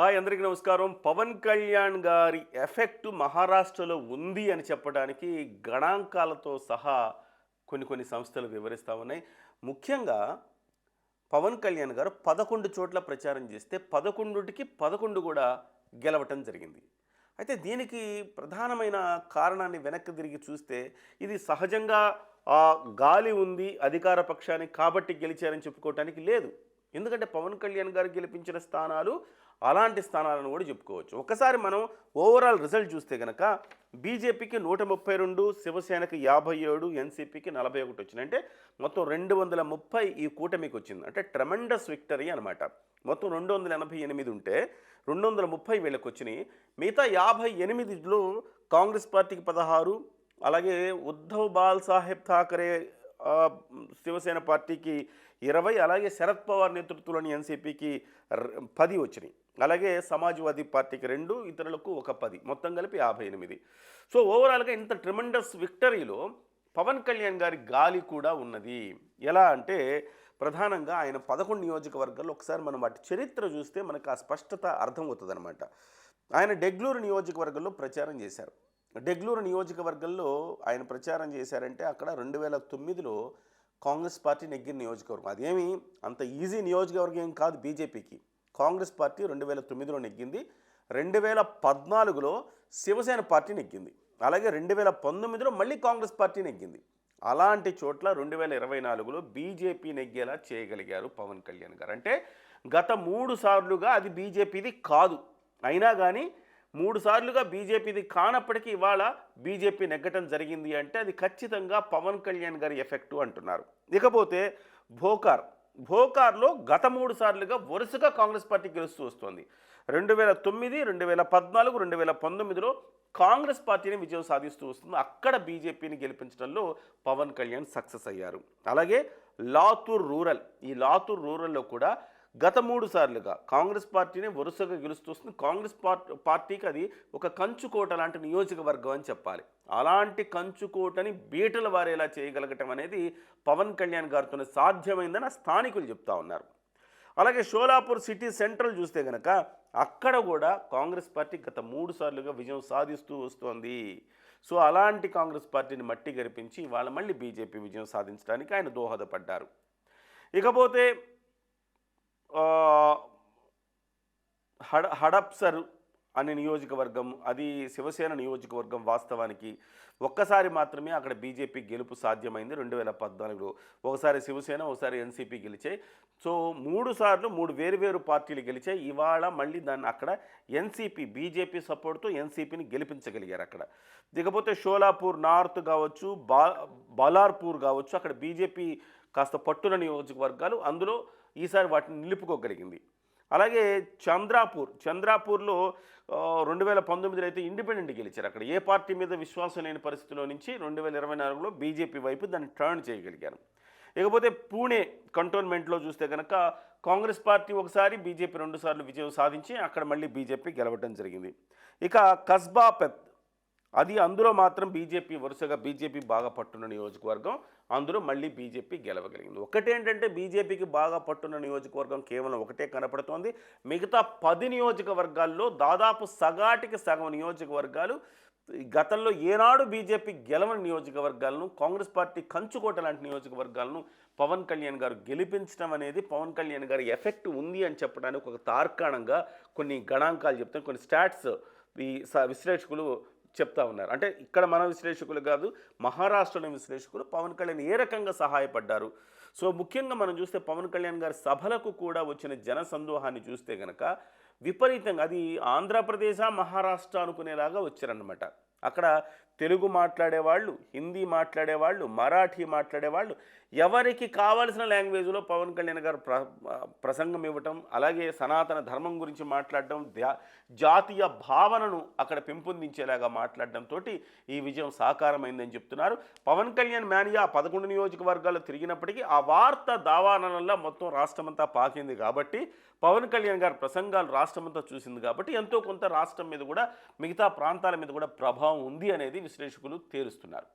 Hi అందరికీ నమస్కారం. పవన్ కళ్యాణ్ గారి ఎఫెక్ట్ మహారాష్ట్రలో ఉంది అని చెప్పడానికి గణాంకాలతో సహా కొన్ని కొన్ని సంస్థలు వివరిస్తూ ఉన్నాయి. ముఖ్యంగా పవన్ కళ్యాణ్ గారు పదకొండు చోట్ల ప్రచారం చేస్తే పదకొండుటికి పదకొండు కూడా గెలవటం జరిగింది. అయితే దీనికి ప్రధానమైన కారణాన్ని వెనక్కి తిరిగి చూస్తే ఇది సహజంగా ఆ గాలి ఉంది అధికార పక్షానికి కాబట్టి గెలిచారని చెప్పుకోవటానికి లేదు. ఎందుకంటే పవన్ కళ్యాణ్ గారు గెలిపించిన స్థానాలు అలాంటి స్థానాలను కూడా చెప్పుకోవచ్చు. ఒకసారి మనం ఓవరాల్ రిజల్ట్ చూస్తే కనుక బీజేపీకి నూట ముప్పై రెండు శివసేనకి యాభై ఏడు ఎన్సీపీకి నలభై ఒకటి వచ్చింది అంటే మొత్తం రెండు వందల ముప్పై ఈ కూటమికి వచ్చింది. అంటే ట్రెమెండస్ విక్టరీ అనమాట మొత్తం రెండు వందల ఎనభై ఎనిమిది ఉంటే రెండు వందల ముప్పై వీళ్ళకి వచ్చినాయి. మిగతా యాభై ఎనిమిదిలో కాంగ్రెస్ పార్టీకి పదహారు అలాగే ఉద్ధవ్ బాల్ సాహెబ్ ఠాకరే శివసేన పార్టీకి ఇరవై అలాగే శరద్ పవార్ నేతృత్వంలోని ఎన్సీపీకి పది వచ్చినాయి. అలాగే సమాజ్వాదీ పార్టీకి రెండు ఇతరులకు ఒక పది మొత్తం కలిపి యాభై ఎనిమిది. సో ఓవరాల్గా ఇంత ట్రిమెండస్ విక్టరీలో పవన్ కళ్యాణ్ గారి గాలి కూడా ఉన్నది. ఎలా అంటే ప్రధానంగా ఆయన పదకొండు నియోజకవర్గాల్లో ఒకసారి మనం వాటి చరిత్ర చూస్తే మనకు ఆ స్పష్టత అర్థమవుతుంది అనమాట ఆయన డెగ్లూరు నియోజకవర్గంలో ప్రచారం చేశారు. డెగ్లూరు నియోజకవర్గంలో ఆయన ప్రచారం చేశారంటే అక్కడ రెండు వేల తొమ్మిదిలో కాంగ్రెస్ పార్టీ నెగ్గిన నియోజకవర్గం. అదేమి అంత ఈజీ నియోజకవర్గం ఏం కాదు బీజేపీకి. కాంగ్రెస్ పార్టీ రెండు వేల తొమ్మిదిలో నెగ్గింది రెండు వేల పద్నాలుగులో శివసేన పార్టీ నెగ్గింది అలాగే రెండు వేల పంతొమ్మిదిలో మళ్ళీ కాంగ్రెస్ పార్టీ నెగ్గింది. అలాంటి చోట్ల రెండు వేల ఇరవై నాలుగులో బీజేపీ నెగ్గేలా చేయగలిగారు పవన్ కళ్యాణ్ గారు. అంటే గత మూడు సార్లుగా అది బీజేపీది కాదు. అయినా కానీ మూడు సార్లుగా బీజేపీది కానప్పటికీ ఇవాళ బీజేపీ నెగ్గటం జరిగింది అంటే అది ఖచ్చితంగా పవన్ కళ్యాణ్ గారి ఎఫెక్టు అంటున్నారు. ఇకపోతే భోకార్ భోకార్లో గత మూడు సార్లుగా వరుసగా కాంగ్రెస్ పార్టీ గెలుస్తూ వస్తోంది. రెండు వేల తొమ్మిది రెండు వేల పద్నాలుగు రెండు వేల పంతొమ్మిదిలో కాంగ్రెస్ పార్టీని విజయం సాధిస్తూ వస్తుంది. అక్కడ బీజేపీని గెలిపించడంలో పవన్ కళ్యాణ్ సక్సెస్ అయ్యారు. అలాగే లాతూర్ రూరల్ ఈ లాతూర్ రూరల్లో కూడా గత మూడు సార్లుగా కాంగ్రెస్ పార్టీని వరుసగా గెలుస్తూ వస్తుంది. కాంగ్రెస్ పార్టీకి అది ఒక కంచుకోట లాంటి నియోజకవర్గం అని చెప్పాలి. అలాంటి కంచుకోటని బీటలు వారేలా చేయగలగటం అనేది పవన్ కళ్యాణ్ గారితోనే సాధ్యమైందని స్థానికులు చెప్తా ఉన్నారు. అలాగే షోలాపూర్ సిటీ సెంట్రల్ చూస్తే కనుక అక్కడ కూడా కాంగ్రెస్ పార్టీ గత మూడు సార్లుగా విజయం సాధిస్తూ వస్తోంది. సో అలాంటి కాంగ్రెస్ పార్టీని మట్టి గరిపించి వాళ్ళ మళ్ళీ బీజేపీ విజయం సాధించడానికి ఆయన దోహదపడ్డారు. ఇకపోతే హడ హడప్సర్ అనే నియోజకవర్గం అది శివసేన నియోజకవర్గం వాస్తవానికి ఒక్కసారి మాత్రమే అక్కడ బీజేపీ గెలుపు సాధ్యమైంది రెండు వేల పద్నాలుగులో. ఒకసారి శివసేన ఒకసారి ఎన్సీపీ గెలిచాయి. సో మూడు సార్లు మూడు వేరువేరు పార్టీలు గెలిచాయి. ఇవాళ మళ్ళీ దాన్ని అక్కడ ఎన్సీపీ బీజేపీ సపోర్ట్తో ఎన్సీపీని గెలిపించగలిగారు అక్కడ. ఇకపోతే షోలాపూర్ నార్త్ కావచ్చు బా బలార్పూర్ కావచ్చు అక్కడ బీజేపీ కాస్త పట్టున నియోజకవర్గాలు అందులో ఈసారి వాటిని నిలుపుకోగలిగింది. అలాగే చంద్రాపూర్ చంద్రాపూర్లో రెండు వేల పంతొమ్మిదిలో అయితే ఇండిపెండెంట్ గెలిచారు అక్కడ. ఏ పార్టీ మీద విశ్వాసం లేని పరిస్థితిలో నుంచి రెండు వేల ఇరవై నాలుగులో బీజేపీ వైపు దాన్ని టర్న్ చేయగలిగారు. ఇకపోతే పూణే కంటోన్మెంట్లో చూస్తే కనుక కాంగ్రెస్ పార్టీ ఒకసారి బీజేపీ రెండుసార్లు విజయం సాధించి అక్కడ మళ్ళీ బీజేపీ గెలవడం జరిగింది. ఇక కస్బా పెత్ అది అందులో మాత్రం బీజేపీ వరుసగా బీజేపీ బాగా పట్టున్న నియోజకవర్గం అందులో మళ్ళీ బీజేపీ గెలవగలిగింది. ఒకటేంటంటే బీజేపీకి బాగా పట్టున్న నియోజకవర్గం కేవలం ఒకటే కనపడుతోంది. మిగతా పది నియోజకవర్గాల్లో దాదాపు సగాటికి సగం నియోజకవర్గాలు గతంలో ఏనాడు బీజేపీ గెలవని నియోజకవర్గాలను కాంగ్రెస్ పార్టీ కంచుకోట లాంటి నియోజకవర్గాలను పవన్ కళ్యాణ్ గారు గెలిపించడం అనేది పవన్ కళ్యాణ్ గారి ఎఫెక్ట్ ఉంది అని చెప్పడానికి ఒక తార్కాణంగా కొన్ని గణాంకాలు చెప్తాను కొన్ని స్టాట్స్ ఈ స- విశ్లేషకులు చెప్తా ఉన్నారు. అంటే ఇక్కడ మన విశ్లేషకులు కాదు మహారాష్ట్రలో విశ్లేషకులు పవన్ కళ్యాణ్ ఏ రకంగా సహాయపడ్డారు? సో ముఖ్యంగా మనం చూస్తే పవన్ కళ్యాణ్ గారి సభలకు కూడా వచ్చిన జన సందోహాన్ని చూస్తే కనుక విపరీతంగా అది ఆంధ్రప్రదేశ్ మహారాష్ట్ర అనుకునేలాగా వచ్చారనమాట అక్కడ తెలుగు మాట్లాడేవాళ్ళు హిందీ మాట్లాడేవాళ్ళు మరాఠీ మాట్లాడేవాళ్ళు ఎవరికి కావలసిన లాంగ్వేజ్లో పవన్ కళ్యాణ్ గారు ప్ర ప్రసంగం ఇవ్వటం అలాగే సనాతన ధర్మం గురించి మాట్లాడడం ద్యా జాతీయ భావనను అక్కడ పెంపొందించేలాగా మాట్లాడడంతో ఈ విజయం సాకారమైందని చెప్తున్నారు. పవన్ కళ్యాణ్ మేనియా పదకొండు నియోజకవర్గాల్లో తిరిగినప్పటికీ ఆ వార్త దావాననంలా మొత్తం రాష్ట్రమంతా పాకింది కాబట్టి పవన్ కళ్యాణ్ గారి ప్రసంగాలు రాష్ట్రమంతా చూసింది కాబట్టి ఎంతో కొంత రాష్ట్రం మీద కూడా మిగతా ప్రాంతాల మీద కూడా ప్రభావం ప్రభావం ఉంది అనేది విశ్లేషకులు తేలుస్తున్నారు.